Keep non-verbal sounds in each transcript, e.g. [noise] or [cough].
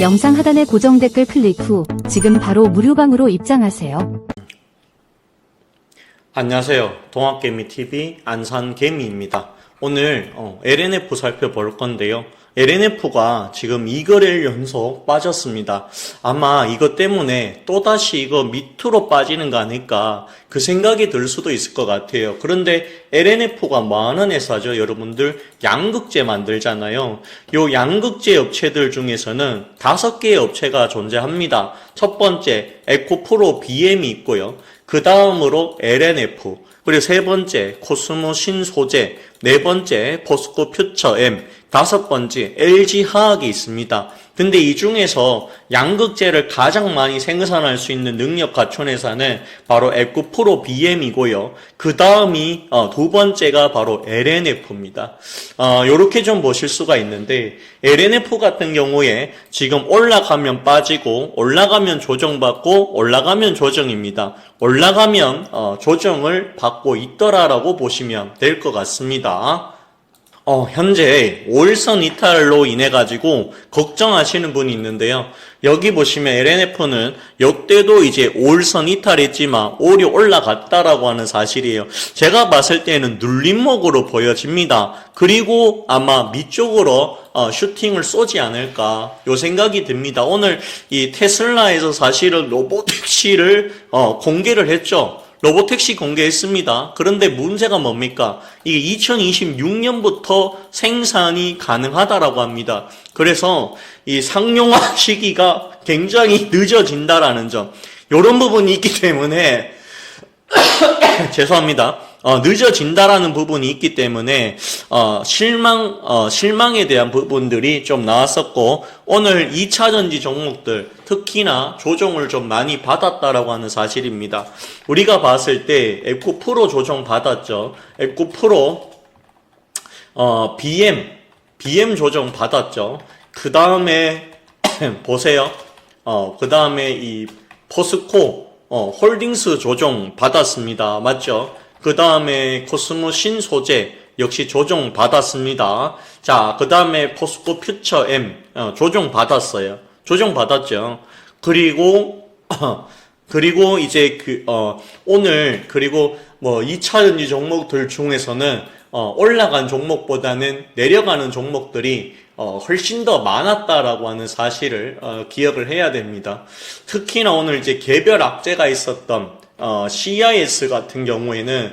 영상 하단의 고정 댓글 클릭 후 지금 바로 무료방으로 입장하세요. 안녕하세요. 동학개미TV 안산개미입니다. 오늘 어, LNF 살펴볼 건데요. LNF가 지금 2거래일 연속 빠졌습니다. 아마 이것 때문에 또다시 이거 밑으로 빠지는 거 아닐까 그 생각이 들 수도 있을 것 같아요. 그런데 LNF가 뭐 하는 회사죠? 여러분들 양극재 만들잖아요. 요 양극재 업체들 중에서는 다섯 개의 업체가 존재합니다. 첫 번째 에코프로 BM이 있고요. 그 다음으로 LNF, 그리고 세 번째 코스모 신소재, 네 번째 포스코 퓨처 M, 다섯 번째 LG 화학이 있습니다. 근데 이 중에서 양극재를 가장 많이 생산할 수 있는 능력 갖춘 회사는 바로 에코 프로 BM이고요. 그 다음이 어, 두 번째가 바로 LNF입니다. 어, 요렇게 좀 보실 수가 있는데 LNF 같은 경우에 지금 올라가면 빠지고 올라가면 조정받고 올라가면 조정입니다. 올라가면 어, 조정을 받고 있더라라고 보시면 될 것 같습니다. 어, 현재 5일선 이탈로 인해 가지고 걱정하시는 분이 있는데요. 여기 보시면 LNF는 역대도 이제 5일선 이탈했지만 오히려 올라갔다라고 하는 사실이에요. 제가 봤을 때는 눌림목으로 보여집니다. 그리고 아마 밑쪽으로 어, 슈팅을 쏘지 않을까 요 생각이 듭니다. 오늘 이 테슬라에서 사실은 로보택시를 [laughs] 어, 공개를 했죠. 로보택시 공개했습니다. 그런데 문제가 뭡니까? 이게 2026년부터 생산이 가능하다라고 합니다. 그래서 이 상용화 [laughs] 시기가 굉장히 늦어진다라는 점. 이런 부분이 있기 때문에 [coughs] 죄송합니다. 어, 늦어진다라는 부분이 있기 때문에 어, 실망 어, 실망에 대한 부분들이 좀 나왔었고 오늘 2차 전지 종목들 특히나 조정을 좀 많이 받았다라고 하는 사실입니다. 우리가 봤을 때 에코 프로 조정 받았죠. 에코 프로 어, BM BM 조정 받았죠. 그 다음에 [clears throat] 보세요. 어, 그 다음에 이 포스코 어, 홀딩스 조정 받았습니다. 맞죠? 그 다음에 코스모 신소재 역시 조정 받았습니다. 자, 그 다음에 포스코 퓨처 M 어, 조정 받았어요. 조정 받았죠. 그리고 [clears throat] 그리고 이제 그 어, 오늘 그리고 뭐 2차 전지 종목들 중에서는 어, 올라간 종목보다는 내려가는 종목들이 어, 훨씬 더 많았다라고 하는 사실을 어, 기억을 해야 됩니다. 특히나 오늘 이제 개별 악재가 있었던 어, CIS 같은 경우에는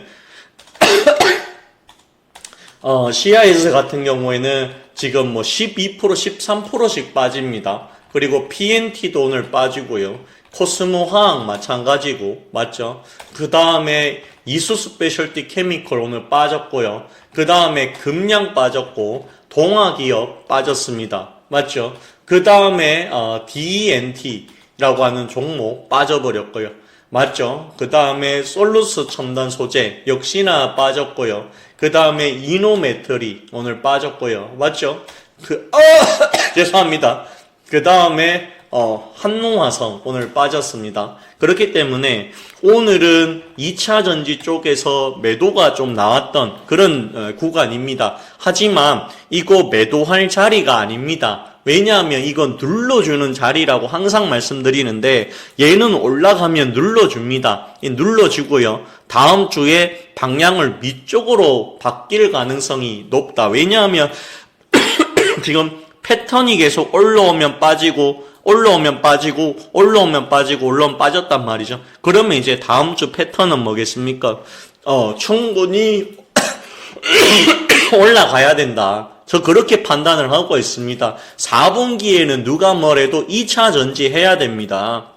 [coughs] 어, CIS 같은 경우에는 지금 뭐 12% 13%씩 빠집니다. 그리고 PNT도 오늘 빠지고요. 코스모 화학 마찬가지고 맞죠? 그 다음에 이수 스페셜티 케미컬 오늘 빠졌고요. 그 다음에 금량 빠졌고 동아기업 빠졌습니다. 맞죠? 그 다음에 어, DNT라고 하는 종목 빠져버렸고요. 맞죠? 그 다음에 솔루스 첨단 소재 역시나 빠졌고요. 그 다음에 이노메트리 오늘 빠졌고요. 맞죠? 그, 어, [coughs] 죄송합니다. 그 다음에 어, 한농화성 오늘 빠졌습니다. 그렇기 때문에 오늘은 2차 전지 쪽에서 매도가 좀 나왔던 그런 어, 구간입니다. 하지만 이거 매도할 자리가 아닙니다. 왜냐하면 이건 눌러주는 자리라고 항상 말씀드리는데 얘는 올라가면 눌러줍니다. 이 눌러주고요. 다음 주에 방향을 밑쪽으로 바뀔 가능성이 높다. 왜냐하면 [coughs] 지금 패턴이 계속 올라오면 빠지고 올라오면 빠지고 올라오면 빠지고 올라오면 빠졌단 말이죠. 그러면 이제 다음 주 패턴은 뭐겠습니까? 어, 충분히 [coughs] 올라가야 된다. 저 그렇게 판단을 하고 있습니다. 4분기에는 누가 뭐래도 2차 전지 해야 됩니다.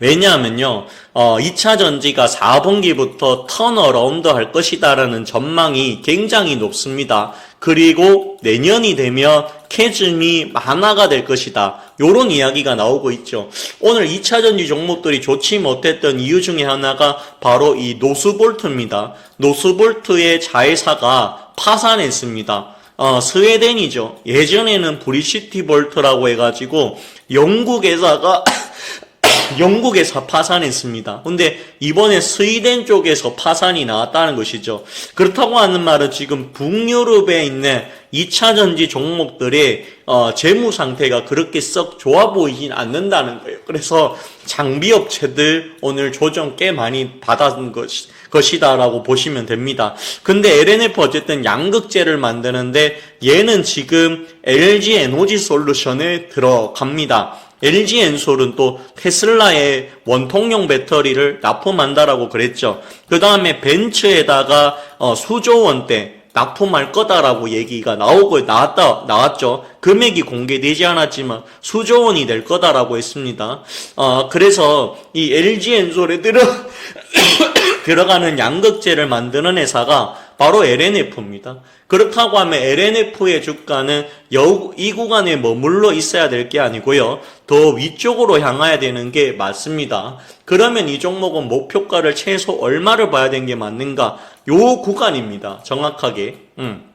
왜냐하면요, 어, 2차 전지가 4분기부터 턴어라운드 할 것이다라는 전망이 굉장히 높습니다. 그리고 내년이 되면 캐즘이 만화가 될 것이다. 요런 이야기가 나오고 있죠. 오늘 2차 전지 종목들이 좋지 못했던 이유 중에 하나가 바로 이 노스볼트입니다. 노스볼트의 자회사가 파산했습니다. 어, 스웨덴이죠. 예전에는 브리시티 볼트라고 해가지고 영국 회사가 [coughs] 영국에서 파산했습니다. 근데 이번에 스웨덴 쪽에서 파산이 나왔다는 것이죠. 그렇다고 하는 말은 지금 북유럽에 있는 2차 전지 종목들의 어, 재무 상태가 그렇게 썩 좋아 보이진 않는다는 거예요. 그래서 장비 업체들 오늘 조정 꽤 많이 받은 것이, 것이다라고 보시면 됩니다. 근데 LNF 어쨌든 양극재를 만드는데 얘는 지금 LG 에너지 솔루션에 들어갑니다. LG 엔솔은 또 테슬라의 원통용 배터리를 납품한다라고 그랬죠. 그 다음에 벤츠에다가 어, 수조 원대 납품할 거다라고 얘기가 나오고 나왔다 나왔죠. 금액이 공개되지 않았지만 수조 원이 될 거다라고 했습니다. 어, 그래서 이 LG 엔솔에 들어 [coughs] 들어가는 양극재를 만드는 회사가 바로 LNF입니다. 그렇다고 하면 LNF의 주가는 여, 이 구간에 머물러 있어야 될 게 아니고요. 더 위쪽으로 향해야 되는 게 맞습니다. 그러면 이 종목은 목표가를 최소 얼마를 봐야 되는 게 맞는가? 요 구간입니다. 정확하게. 음.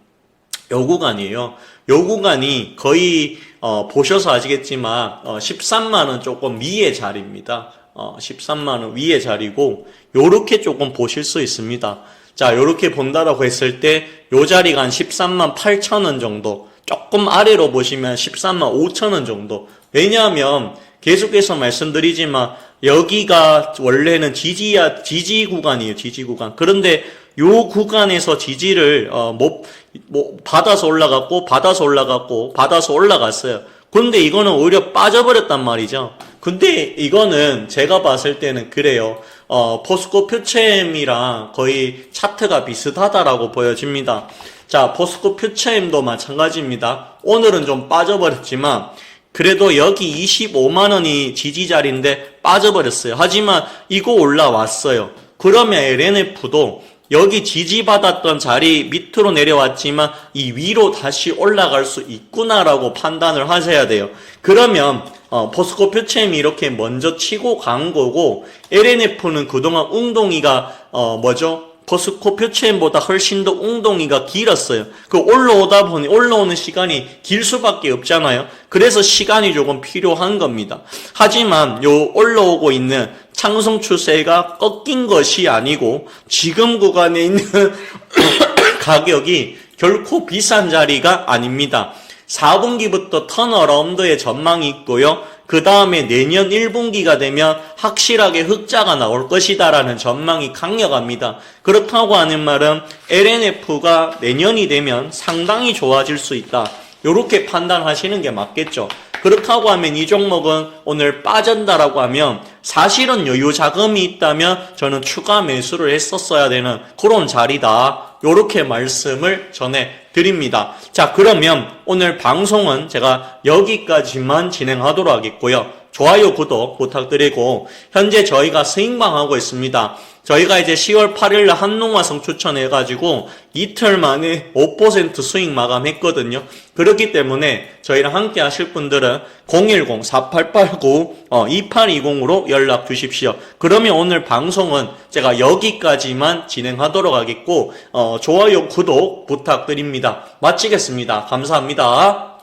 요 구간이에요. 요 구간이 거의 어, 보셔서 아시겠지만 어, 13만 원 조금 위의 자리입니다. 어, 13만 원 위의 자리고 요렇게 조금 보실 수 있습니다. 자, 요렇게 본다라고 했을 때 요 자리가 한 13만 8천 원 정도. 조금 아래로 보시면 13만 5천 원 정도. 왜냐하면 계속해서 말씀드리지만 여기가 원래는 지지야 지지 구간이에요. 지지 구간. 그런데 요 구간에서 지지를 어, 못, 뭐 받아서 올라갔고 받아서 올라갔고 받아서 올라갔어요. 근데 이거는 오히려 빠져버렸단 말이죠. 근데 이거는 제가 봤을 때는 그래요. 어, 포스코 표체엠이랑 거의 차트가 비슷하다라고 보여집니다. 자, 포스코 표체엠도 마찬가지입니다. 오늘은 좀 빠져버렸지만 그래도 여기 25만 원이 지지 자리인데 빠져버렸어요. 하지만 이거 올라왔어요. 그러면 LNF도 여기 지지받았던 자리 밑으로 내려왔지만 이 위로 다시 올라갈 수 있구나라고 판단을 하셔야 돼요. 그러면 어, 포스코 표체임이 이렇게 먼저 치고 간 거고 LNF는 그동안 웅동이가 어, 뭐죠? 포스코 표체임보다 훨씬 더 웅동이가 길었어요. 그 올라오다 보니 올라오는 시간이 길 수밖에 없잖아요. 그래서 시간이 조금 필요한 겁니다. 하지만 요 올라오고 있는 창성 추세가 꺾인 것이 아니고 지금 구간에 있는 [coughs] 가격이 결코 비싼 자리가 아닙니다. 4분기부터 턴어라운드의 전망이 있고요. 그 다음에 내년 1분기가 되면 확실하게 흑자가 나올 것이다라는 전망이 강력합니다. 그렇다고 하는 말은 LNF가 내년이 되면 상당히 좋아질 수 있다. 이렇게 판단하시는 게 맞겠죠. 그렇다고 하면 이 종목은 오늘 빠진다라고 하면 사실은 여유 자금이 있다면 저는 추가 매수를 했었어야 되는 그런 자리다. 요렇게 말씀을 전해 드립니다. 자, 그러면 오늘 방송은 제가 여기까지만 진행하도록 하겠고요. 좋아요, 구독 부탁드리고 현재 저희가 스윙방하고 있습니다. 저희가 이제 10월 8일 날 한농화성 추천해가지고 이틀 만에 5% 수익 마감했거든요. 그렇기 때문에 저희랑 함께 하실 분들은 010-4889-2820으로 연락 주십시오. 그러면 오늘 방송은 제가 여기까지만 진행하도록 하겠고, 어, 좋아요, 구독 부탁 드립니다. 마치겠습니다. 감사합니다.